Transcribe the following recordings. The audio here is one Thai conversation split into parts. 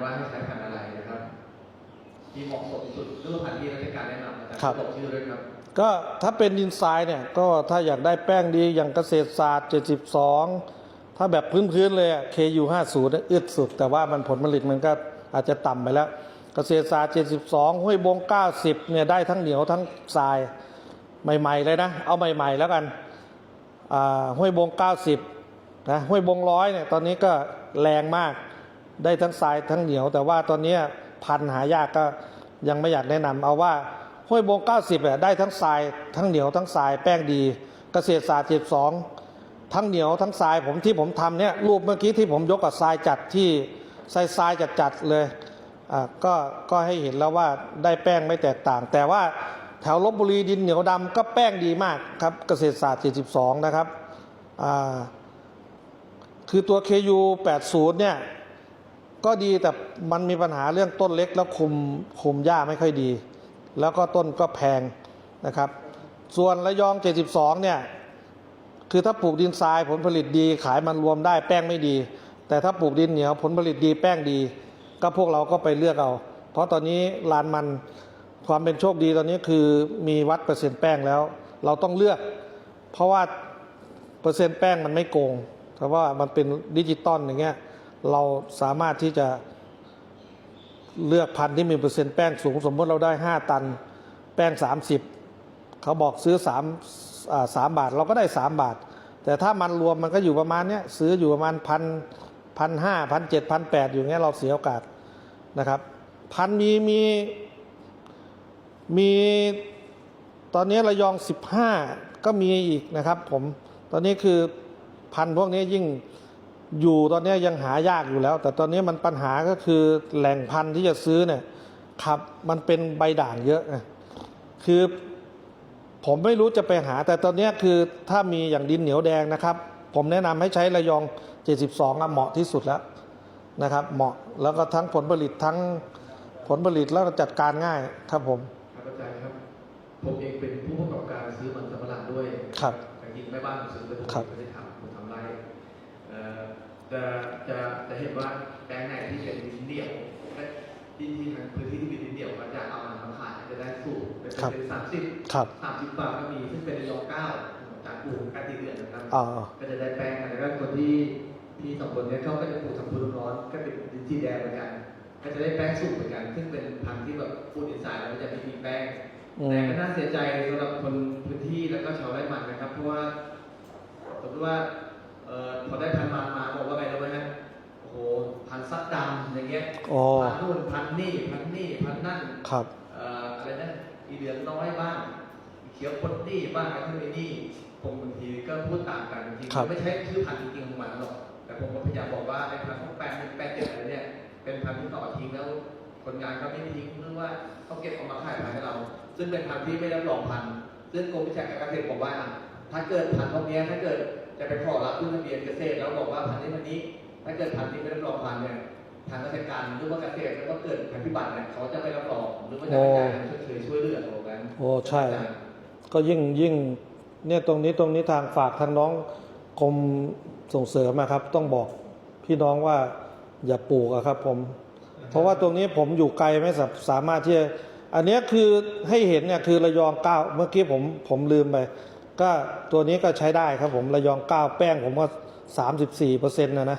ว่าให้ใช้พันธุ์อะไรนะครับที่เหมาะสมที่สุดหรือว่าพันธุ์ที่ราชการแนะนำอาจารย์ครับ บอกชื่อด้วยครับ ก็ถ้าเป็นดินทรายเนี่ยก็ถ้าอยากได้แป้งดีอย่างเกษตรศาสตร์ 72 ถ้าแบบพื้นๆเลยอะ KU 50เนี่ยอึดสุด แต่ว่ามันผลผลิตมันก็อาจจะต่ำไปแล้ว เกษตรศาสตร์ 72 ห้วยบง 90 เนี่ยได้ทั้งเหนียวทั้งทรายใหม่ๆเลยนะ เอาใหม่ๆแล้วกันอ่าห้วยบง 90นะห้วยบงร้อยเนี่ยตอนนี้ก็แรงมาก ได้ทั้งทรายทั้งเหนียว แต่ว่าตอนนี้พันหายากก็ยังไม่อยากแนะนำเอาว่าห้วยบง 90อะได้ทั้งทรายทั้งเหนียวทั้งทรายแป้งดี เกษตรศาสตร์72 ทั้งเหนียวทั้งทรายผมที่ผมทำเนี่ยรูปเมื่อกี้ที่ผมยกกับทรายจัดที่ทรายทรายจัดจัดเลยอ่าก็ก็ให้เห็นแล้วว่าได้แป้งไม่แตกต่าง แต่ว่าแถวลบบุรีดินเหนียวดำก็แป้งดีมากครับเกษตรศาสตร์72 นะครับอ่าคือตัว KU 80 เนี่ย ก็ดีแต่มันมีปัญหาเรื่องต้นเล็กแล้วคุมคุมหญ้าไม่ค่อยดี แล้วก็ต้นก็แพงนะครับ ส่วนระยอง 72 เนี่ย คือถ้าปลูกดินทรายผลผลิตดี ขายมันรวมได้แป้งไม่ดี แต่ถ้าปลูกดินเหนียวผลผลิตดีแป้งดี ก็พวกเราก็ไปเลือกเอา เพราะตอนนี้ลานมันความเป็นโชคดีตอนนี้คือมีวัดเปอร์เซ็นต์แป้งแล้ว เราต้องเลือก เพราะว่าเปอร์เซ็นต์แป้งมันไม่โกงแต่ว่ามันเป็นดิจิตอลอย่างเงี้ย เราสามารถที่จะเลือกพันธุ์ที่มีเปอร์เซ็นต์แป้งสูง สมมติเราได้ 5 ตัน แป้ง 30 เขาบอกซื้อ3อ่าสามบาท เราก็ได้ 3 บาท แต่ถ้ามันรวมมันก็อยู่ประมาณเนี้ยซื้ออยู่ประมาณพันพันห้าพันเจ็ดพันแปดอยู่เงี้ยเราเสียโอกาสนะครับพันมีมีมีตอนนี้ระยอง 15 ก็มีอีกนะครับผมตอนนี้คือพันพวกนี้ยิ่ง อยู่ตอนนี้ยังหายากอยู่แล้ว แต่ตอนนี้มันปัญหาก็คือแหล่งพันธุ์ที่จะซื้อเนี่ยครับมันเป็นใบด่างเยอะไงคือ ผมไม่รู้จะไปหา แต่ตอนเนี้ยคือถ้ามีอย่างดินเหนียวแดงนะครับ ผมแนะนำให้ใช้ระยอง 72อะเหมาะที่สุดแล้วนะครับ เหมาะแล้วก็ทั้งผลผลิตทั้งผลผลิตแล้วก็จัดการง่ายครับผมครับอาจารย์ครับผมเองเป็นผู้ประกอบการซื้อมันสำปะหลังด้วยครับแต่จริงแม่บ้านผมซื้อไปผมครับไม่ได้ทำผมทำไรเอ่อ จะจะจะเห็นว่าแปลงไหนที่เป็นดินเดี่ยวและที่ที่ทางพื้นที่ที่เป็นดินเดี่ยวก็จะเอามาทำขายจะได้สูงเป็นครับเป็นสามสิบครับสามสิบบาทก็มีซึ่งเป็นระยองเก้าจากปลูกการตีเดือนนะครับอ่าก็จะได้แป้งแล้วก็คนที่ที่สองคนเนี้เขาก็จะปลูกทำพื้นร้อนก็เป็นดินสีแดงเหมือนกันก็จะได้แป้งสูงเหมือนกัน ซึ่งเป็นพันธุ์ที่แบบปลูกดินทรายแล้วจะไม่มีแป้งอืมแต่ก็น่าเสียใจสำหรับคนพื้นที่แล้วก็ชาวไร่มันนะครับ เพราะว่าสมมติว่าเอ่อพอได้พันธุ์มา พันธุ์ซัดดำอย่างเงี้ยอ๋อ พันธุ์นู่นพันธุ์นี่พันธุ์นี่พันธุ์นั่นครับ เอ่ออะไรนะอีเหลืองน้อยบ้างอีเขียวปนนี่บ้างอะไรพวกนี้นี่ผมบางทีก็พูดต่างกันจริงครับๆไม่ใช่ชื่อพันธุ์จริงๆของมันหรอก แต่ผมก็พยายามบอกว่าไอ้พันธุ์ของแปดหนึ่งแปดเจ็ดอะไรเนี่ยเป็นพันธุ์ที่ต่อทิ้งแล้ว คนงานก็ไม่ทิ้งหรือว่าเขาเก็บเอามาขายพันธุ์ให้เรา ซึ่งเป็นพันธุ์ที่ไม่ได้รับรองพันธุ์ซึ่งกรมวิชาการเกษตรบอกว่า ถ้าเกิดพันธุ์พวกเนี้ยถ้าเกิดจะไปขอรับขึ้นทะเบียนเกษตรแล้วบอกว่าพันธุ์นี้พันธุ์นี้ ถ้าเกิดพันธุ์ที่ไม่ได้รับรองพันธุ์เนี่ยทางเกษตรการหรือว่าเกษตรแล้วก็เกิดภัยพิบัติเนี่ยเขาจะไม่รับรองหรือว่าจะไม่จ่ายเงินชดเชยช่วยเหลือเรากันโอ้ใช่ ก็ยิ่งยิ่งเนี่ยตรงนี้ตรงนี้ทางฝากทางน้องกรมส่งเสริมนะครับ ต้องบอกพี่น้องว่าอย่าปลูกอะครับ ผม เพราะว่าตรงนี้ผมอยู่ไกลไม่สาสามารถที่จะอันเนี้ยคือให้เห็นเนี่ยคือระยองเก้าเมื่อกี้ผมผมลืมไปก็ตัวนี้ก็ใช้ได้ครับผมระยองเก้าแป้งผมก็สามสิบสี่เปอร์เซ็นต์นะนะ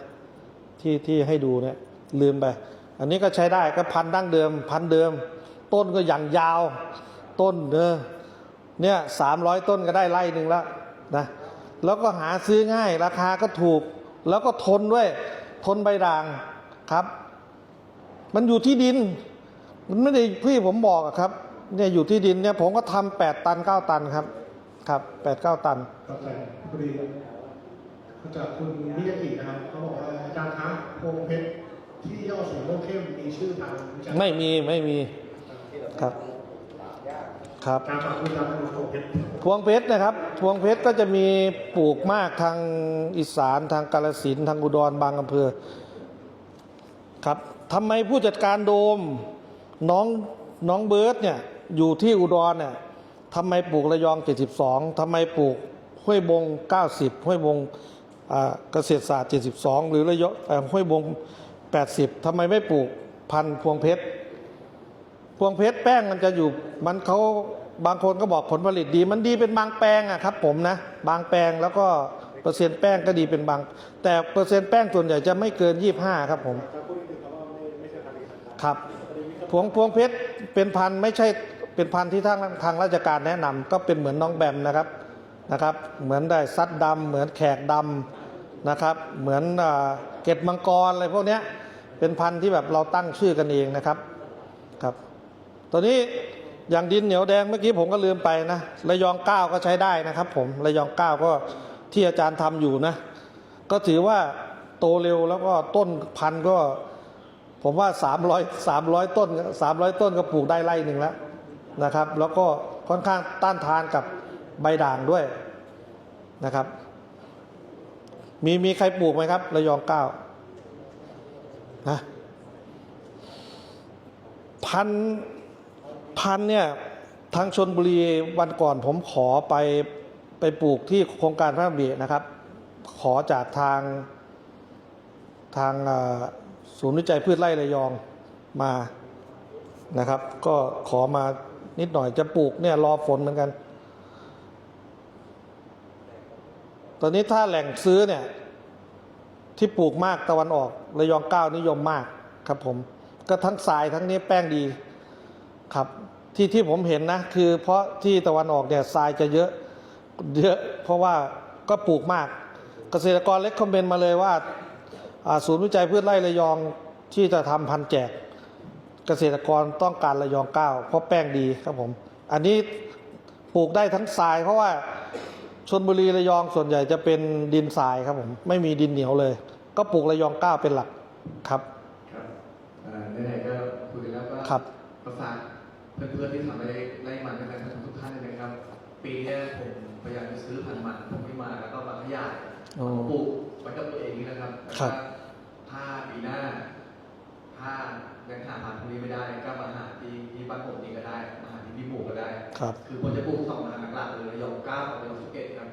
ที่ที่ให้ดูเนี่ยลืมไป อันนี้ก็ใช้ได้ก็พันดั้งเดิม พันเดิม ต้นก็อย่างยาวต้นเนอเนี่ยสามร้อยต้นก็ได้ไร่หนึ่งแล้วนะแล้วก็หาซื้อง่ายราคาก็ถูก แล้วก็ทนด้วย ทนใบด่างครับ มันอยู่ที่ดิน มันไม่ได้พี่ผมบอกครับเนี่ยอยู่ที่ดินเนี่ยผมก็ทำแปดตันเก้าตันครับ ครับแปดเก้าตัน จารย์พอดีจากคุณมิยากินะครับเขาบอกว่าอาจารย์ครับโพงเพชรที่ย่อสีม่วงเข้มมีชื่อทางวิชาไม่มีไม่มีครับครับการฝากคุณอาจารย์โพงเพชรพวงเพชรนะครับพวงเพชรก็จะมีปลูกมากทางอีสานทางกาลสินธุ์ทางอุดรบางอำเภอครับทำไมผู้จัดการโดมน้องน้องเบิร์ตเนี่ยอยู่ที่อุดรเนี่ยทำไมปลูกระยอง 72ทำไมปลูกห้วยบง 90 ห้วยบงอ่า เกษตรศาสตร์ 72 หรือระยองเอ่อห้วยบง 80ทำไมไม่ปลูกพันธุ์พวงเพชร พวงเพชรแป้งมันจะอยู่มันเขาบางคนก็บอกผลผลิตดี มันดีเป็นบางแปลงอะครับผมนะ บางแปลงแล้วก็เปอร์เซ็นต์แป้งก็ดีเป็นบาง แต่เปอร์เซ็นต์แป้งส่วนใหญ่จะไม่เกิน 25 ครับผมถ้าคำว่าไม่ไม่ใช่พันธุ์นี้ครับพวงพวงเพชรเป็นพันธุ์ไม่ใช่เป็นพันธุ์ที่ทางทางราชการแนะนำก็เป็นเหมือนน้องแบมนะครับ นะครับ เหมือนได้ซัดดำเหมือนแขกดำนะครับ เหมือนเก็ดมังกรอะไรพวกนี้เป็นพันธุ์ที่แบบเราตั้งชื่อกันเองนะครับครับตัวนี้อย่างดินเหนียวแดงเมื่อกี้ผมก็ลืมไปนะระยองเก้าก็ใช้ได้นะครับ ผมระยองเก้าก็ที่อาจารย์ทำอยู่นะ ก็ถือว่าโตเร็วแล้วก็ต้นพันธุ์ก็ ผมว่า 300 300 ต้น 300 ต้นก็ปลูกได้ไร่หนึ่งแล้วนะครับ แล้วก็ค่อนข้างต้านทานกับ ใบด่างด้วยนะครับ มีมีใครปลูกไหมครับระยองเก้านะพันพันเนี่ยทางชนบุรีวันก่อนผมขอไปไปปลูกที่โครงการพระบินะครับ ขอจากทางทางศูนย์วิจัยพืชไร่ระยองมานะครับ ก็ขอมานิดหน่อยจะปลูกเนี่ยรอฝนเหมือนกัน ตอนนี้ถ้าแหล่งซื้อเนี่ยที่ปลูกมากตะวันออกระยองเก้านิยมมากครับผมก็ทั้งทรายทั้งนี้แป้งดีครับ ที่ที่ผมเห็นนะคือเพราะที่ตะวันออกเนี่ยทรายจะเยอะเยอะ เพราะว่าก็ปลูกมาก เกษตรกรเล็กคอมเมนต์มาเลยว่าศูนย์วิจัยพืชไร่ระยองที่จะทำพันแจก เกษตรกรต้องการระยองเก้าเพราะแป้งดีครับผม อันนี้ปลูกได้ทั้งทรายเพราะว่า ชนบุรีระยองส่วนใหญ่จะเป็นดินทรายครับผมไม่มีดินเหนียวเลย ก็ปลูกระยองเก้าเป็นหลักครับครับอ่าไหนๆก็คุยกันแล้วก็ครับประสานเพื่อนๆที่ทำไร่ไร่มันกันนะครับทุกท่านเลยนะครับ ปีเนี้ยผมพยายามจะซื้อพันธุ์มันผมไม่มาแล้วก็มาขยายอ๋อมาปลูกไว้กับตัวเองนี่นะครับครับแล้วก็ถ้าปีหน้า ถ้ายังหาพันธุ์พวกนี้ไม่ได้ก็มาหาที่ที่บ้านผมนี่ก็ได้มา หาที่พี่หมูก็ได้ ครับ คือผมจะปลูกสองพันธุ์หลักๆเลยระยองเก้ากับระยองสิบเอ็ดครับ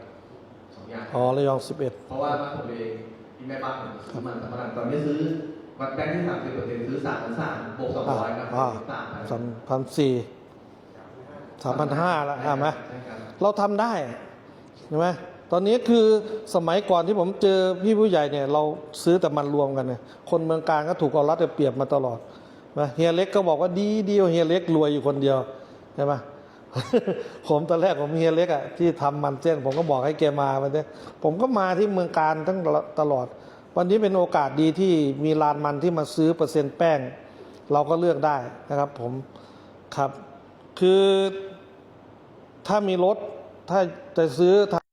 สองอย่าง อ๋อระยองสิบเอ็ดเพราะว่าบ้านผมเองที่แม่บ้านผมซื้อมันสำปะหลังตอนนี้ซื้อวัดแบงค์ที่สามสิบเปอร์เซ็นต์ซื้อสามพันสามบวกสองร้อยครับอ่าสามพันสามพันสี่สามพันห้าแล้วใช่ไหมใช่ครับเราทำได้ใช่ไหมตอนนี้คือสมัยก่อนที่ผมเจอพี่ผู้ใหญ่เนี่ย เราซื้อแต่มันรวมกันเนี่ยคนเมืองการก็ถูกเอารัดเอาเปรียบมาตลอดนะเฮียเล็กก็บอกว่าดีเดียวเฮียเล็กรวยอยู่คนเดียว ใช่ไหมผมตอนแรกผมเฮียเล็กอะที่ทำมันเส้นผมก็บอกให้แกมาวันนี้ผมก็มาที่เมืองการทั้งตลอด วันนี้เป็นโอกาสดีที่มีลานมันที่มาซื้อเปอร์เซ็นต์แป้ง เราก็เลือกได้นะครับผมครับ คือถ้ามีรถถ้าจะซื้อ